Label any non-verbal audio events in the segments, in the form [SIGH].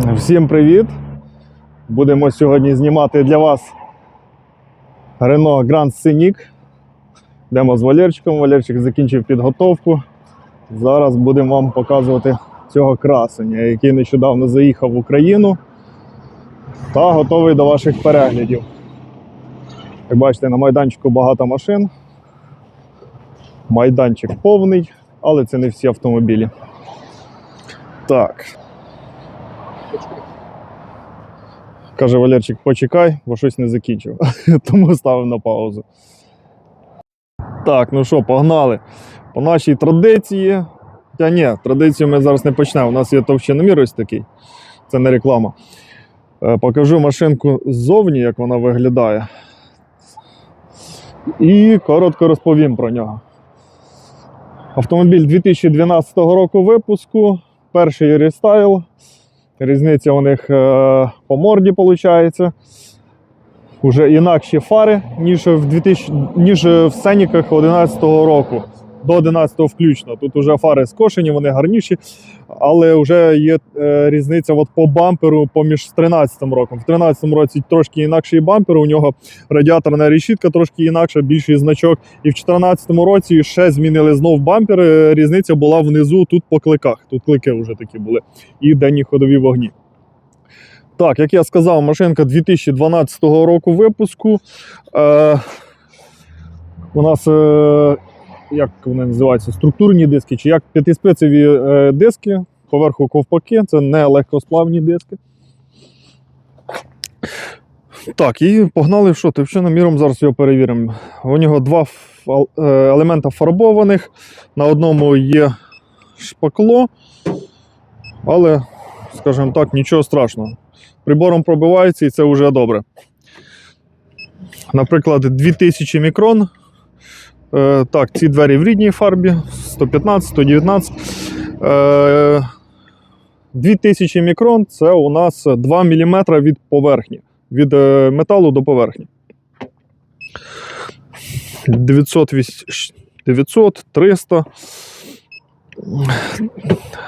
Всім привіт! Будемо сьогодні знімати для вас Renault Grand Scenic. Йдемо з Валерчиком. Валерчик закінчив підготовку. Зараз будемо вам показувати цього красення, який нещодавно заїхав в Україну та готовий до ваших переглядів. Як бачите, на майданчику багато машин. Майданчик повний, але це не всі автомобілі. Так. Каже Валерчик, почекай, бо щось не закінчив. [LAUGHS] Тому ставив на паузу. Так, ну що, погнали. По нашій традиції. Та ні, традицію ми зараз не почнемо. У нас є товщиномір ось такий. Це не реклама. Е, Покажу машинку ззовні, як вона виглядає. І коротко розповім про нього. Автомобіль 2012 року випуску. Перший рестайл. Різниця у них е, по морді виходить. Уже інакші фари, ніж в 2000, ніж в Сеніках 2011 року. До 11 включно. Тут вже фари скошені, вони гарніші, але вже є е, різниця от по бамперу поміж 13 роком. В 13 році трошки інакший бампер, у нього радіаторна решітка трошки інакша, більший значок. І в 2014 році ще змінили знов бампер. е, Різниця була внизу тут по кликах. Тут клики вже такі були. І денні ходові вогні. Так, як я сказав, машинка 2012 року випуску. Е, у нас, е, як вони називаються, структурні диски, чи як п'ятиспецеві е, диски, поверху ковпаки, це не легкосплавні диски. Так, і погнали що? Товщиноміром зараз його перевіримо. У нього два е, елемента фарбованих. На одному є шпакло, але, скажімо так, нічого страшного. Прибором пробивається і це вже добре. Наприклад, 2000 мікрон. Е, так, ці двері в рідній фарбі 115, 119. Е, 2000 мікрон це у нас 2 мм від поверхні, від е, металу до поверхні. 900, 900 300,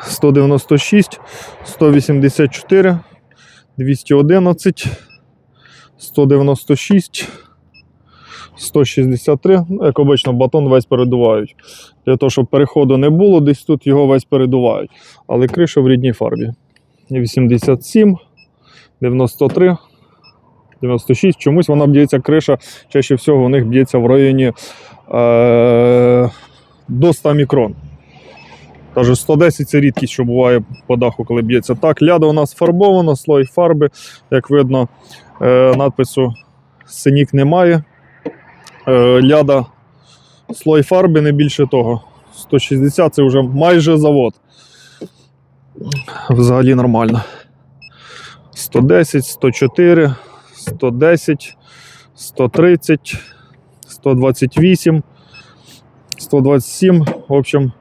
196, 184, 211, 196, 163. Ну, як обично, батон весь передувають. Для того, щоб переходу не було, десь тут його весь передувають. Але криша в рідній фарбі. 87, 93, 96. Чомусь вона б'ється криша. Чаще всього у них б'ється в районі е- до 100 мікрон. Каже, 110 це рідкість, що буває по даху, коли б'ється. Так, ляда у нас фарбована, слой фарби. Як видно, е, надпису синік немає. Е, ляда слой фарби, не більше того. 160 це вже майже завод. Взагалі нормально. 110, 104, 110, 130, 128, 127. В общем,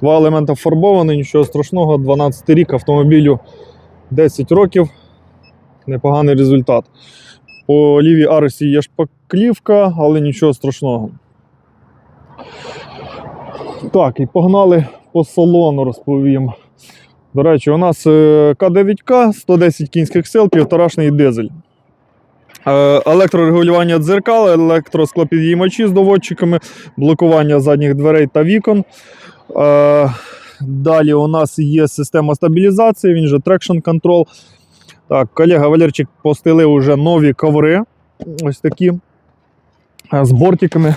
Два елемента фарбовані, нічого страшного, 12 рік автомобілю 10 років. Непоганий результат. По лівій арсі є шпаклівка, але нічого страшного. Так, і погнали по салону, розповім. До речі, у нас е, К9К, 110 кінських сил, півторашний дизель. Е, Електрорегулювання дзеркал, електросклопідіймачі з доводчиками, блокування задніх дверей та вікон. Е, Далі у нас є система стабілізації, він же Traction Control. Так, колега Валерчик постелив уже нові коври. Ось такі. З бортиками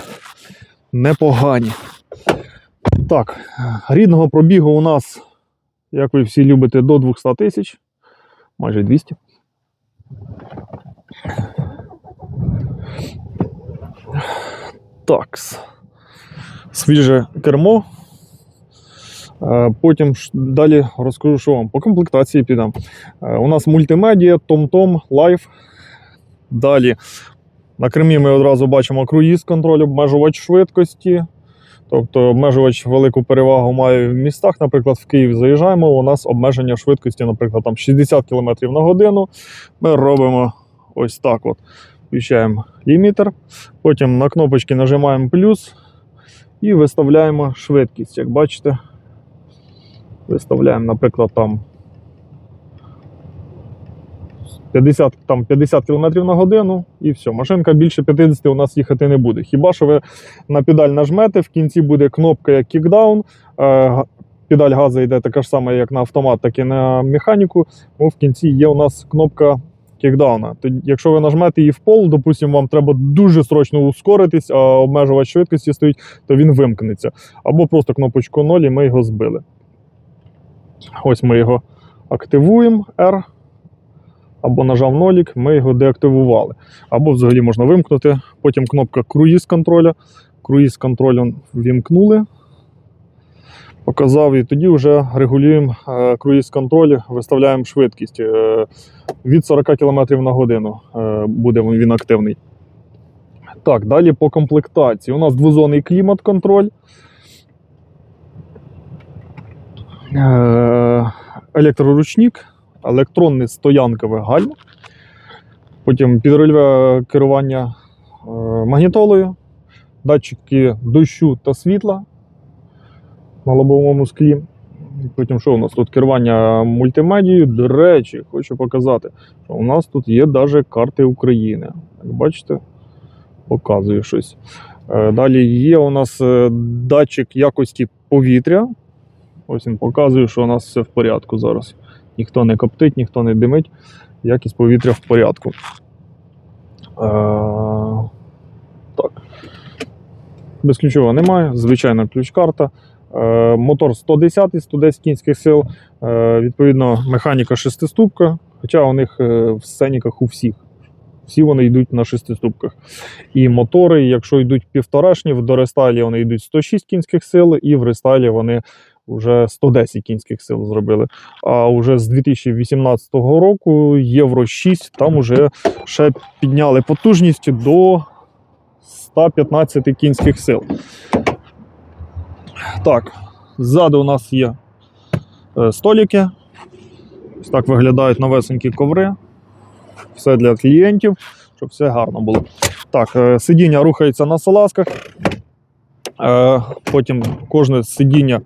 непогані. Так, рідного пробігу у нас, як ви всі любите, до 200 тисяч, майже 200. Так. Свіже кермо. Е, Потім далі розкажу, що вам. По комплектації підемо. У нас мультимедіа, TomTom, Live. Далі на кермі ми одразу бачимо круїз контроль, обмежувач швидкості. Тобто обмежувач велику перевагу має в містах. Наприклад, в Київ заїжджаємо, у нас обмеження швидкості, наприклад, там 60 км на годину. Ми робимо ось так. от. Включаємо лімітер. Потім на кнопочки нажимаємо плюс і виставляємо швидкість. Як бачите, виставляємо, наприклад, там 50, там, 50 км на годину і все. Машинка більше 50 у нас їхати не буде. Хіба що ви на педаль нажмете, в кінці буде кнопка як кікдаун. Е, педаль газу йде така ж сама, як на автомат, так і на механіку. Ну, в кінці є у нас кнопка кікдауна. Якщо ви нажмете її в пол, допустимо, вам треба дуже срочно ускоритись, а обмежувач швидкості стоїть, то він вимкнеться. Або просто кнопочку 0 і ми його збили. Ось ми його активуємо R. Або нажав нолік, ми його деактивували. Або взагалі можна вимкнути. Потім кнопка круїз контроля. Круїз контролем вімкнули. Показав, і тоді вже регулюємо е, круїз контроль, виставляємо швидкість. Е, від 40 км на годину е, буде він активний. Так, далі по комплектації. У нас двозонний клімат-контроль. Е, електроручник, електронне стоянкове гальмо. Потім підрульове керування е, магнітолою, датчики дощу та світла на лобовому склі. Потім що у нас тут керування мультимедією. До речі, хочу показати, що у нас тут є навіть карти України. Як бачите, показую щось. Е, Далі є у нас е, датчик якості повітря. Ось він показує, що у нас все в порядку зараз. Ніхто не коптить, ніхто не димить. Якість повітря в порядку. Е, так. Безключового немає, звичайна ключ-карта. Е, Мотор 110 110 кінських сил. Е, Відповідно, механіка шестиступка. Хоча у них е, в сценіках у всіх. Всі вони йдуть на шестиступках. І мотори, якщо йдуть півторашні, в дорестайлі вони йдуть 106 кінських сил, і в рестайлі вони вже 110 кінських сил зробили. А вже з 2018 року Євро 6 там вже ще підняли потужність до 115 кінських сил. Так, ззаду у нас є е, столики. Ось так виглядають новесенькі коври. Все для клієнтів, щоб все гарно було. Так, е, сидіння рухається на салазках. Е, Потім кожне сидіння.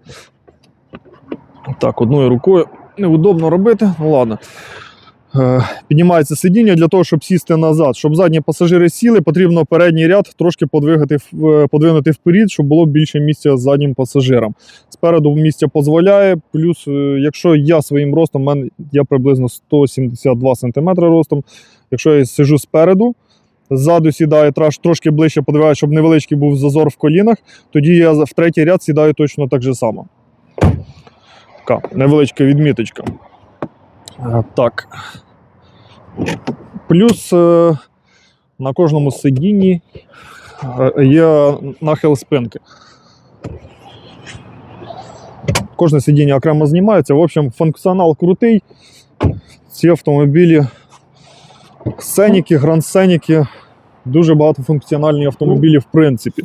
Так, одною рукою неудобно робити. Ну ладно. Е, Піднімається сидіння для того, щоб сісти назад. Щоб задні пасажири сіли, потрібно передній ряд трошки подвигати, е, подвинути вперед, щоб було більше місця заднім пасажирам. Спереду місця дозволяє. Плюс, е, якщо я своїм ростом, я приблизно 172 см ростом. Якщо я сижу спереду, ззаду сідаю трош- трошки ближче, подивляю, щоб невеличкий був зазор в колінах, тоді я в третій ряд сідаю точно так же само. Така невеличка відміточка. Е, Так. Плюс е, на кожному сидінні е, є нахил спинки. Кожне сидіння окремо знімається. В общем, функціонал крутий. Ці автомобілі, сценіки, гранд-сценіки, дуже багатофункціональні автомобілі, в принципі.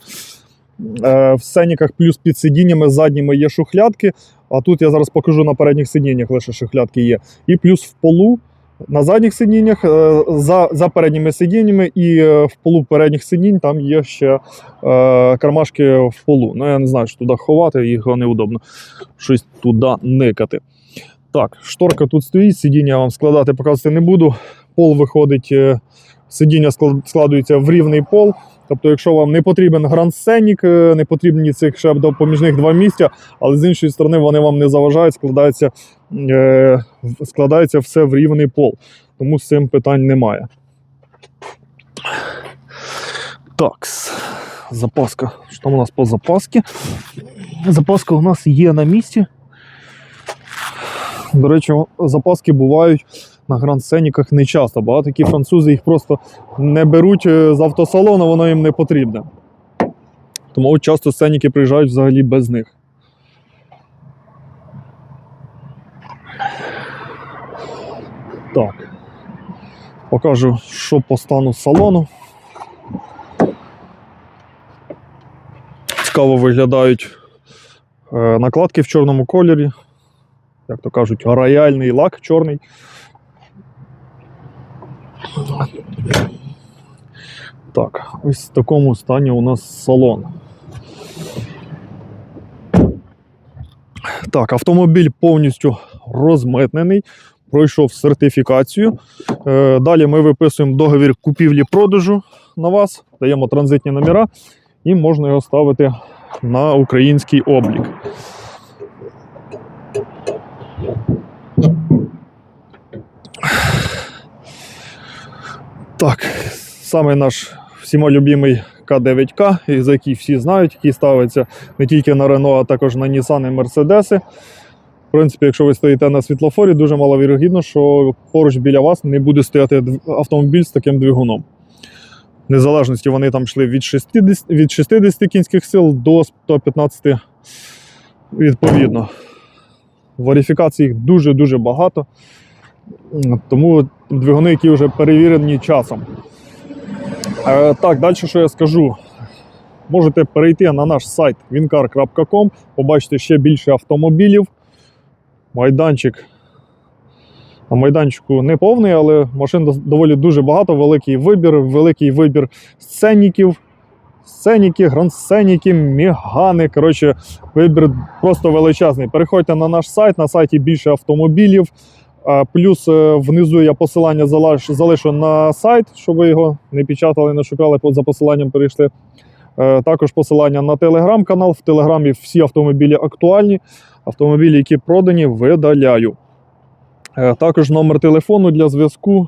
В сценіках плюс під сидіннями задніми є шухлядки, а тут я зараз покажу на передніх сидіннях лише шухлядки є. І плюс в полу на задніх сидіннях, е, за, за передніми сидіннями і е, в полу передніх сидінь там є ще е, кармашки в полу. Ну, я не знаю, що туди ховати, їх неудобно щось туди никати. Так, шторка тут стоїть, сидіння я вам складати, показувати не буду. Пол виходить, е, сидіння складується в рівний пол. Тобто, якщо вам не потрібен гранд-сценік, е, не потрібні цих ще допоміжних два місця, але з іншої сторони вони вам не заважають, складається, е, складається все в рівний пол. Тому з цим питань немає. Так, запаска. Що там у нас по запасці? Запаска у нас є на місці. До речі, запаски бувають на гранд-сценіках не часто. Багато такі французи їх просто не беруть е, з автосалону, воно їм не потрібне. Тому часто сценіки приїжджають взагалі без них. Так. Покажу, що по стану салону. Цікаво виглядають е, накладки в чорному кольорі. Як то кажуть, рояльний лак чорний. Так, ось в такому стані у нас салон. Так, автомобіль повністю розмитнений, пройшов сертифікацію. Е, Далі ми виписуємо договір купівлі-продажу на вас, даємо транзитні номера і можна його ставити на український облік. Так, саме наш всіма любимий К9К, за який всі знають, який ставиться не тільки на Renault, а також на Nissan і Mercedes. В принципі, якщо ви стоїте на світлофорі, дуже маловірогідно, що поруч біля вас не буде стояти автомобіль з таким двигуном. Незалежності вони там йшли від 60, від 60 кінських сил до 115 відповідно. Верифікацій їх дуже-дуже багато. Тому двигуни, які вже перевірені часом. Е, так, далі що я скажу. Можете перейти на наш сайт wincar.com, побачите ще більше автомобілів. Майданчик. На майданчику не повний, але машин доволі дуже багато, великий вибір, великий вибір сценіків. Сценіки, гранд-сценіки, мігани. Коротше, вибір просто величезний. Переходьте на наш сайт, на сайті більше автомобілів. А, Плюс е, внизу я посилання залишу на сайт, щоб ви його не печатали, не шукали, за посиланням перейшли. Е, Також посилання на телеграм-канал. В телеграмі всі автомобілі актуальні. Автомобілі, які продані, видаляю. Е, Також номер телефону для зв'язку.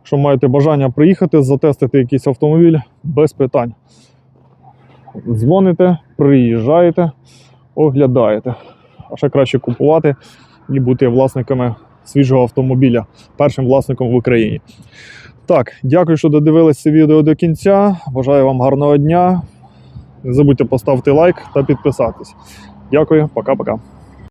Якщо маєте бажання приїхати, затестити якийсь автомобіль без питань. Дзвоните, приїжджаєте, оглядаєте. А ще краще купувати і бути власниками свіжого автомобіля, першим власником в Україні. Так, дякую, що додивилися відео до кінця. Бажаю вам гарного дня. Не забудьте поставити лайк та підписатись. Дякую, пока-пока.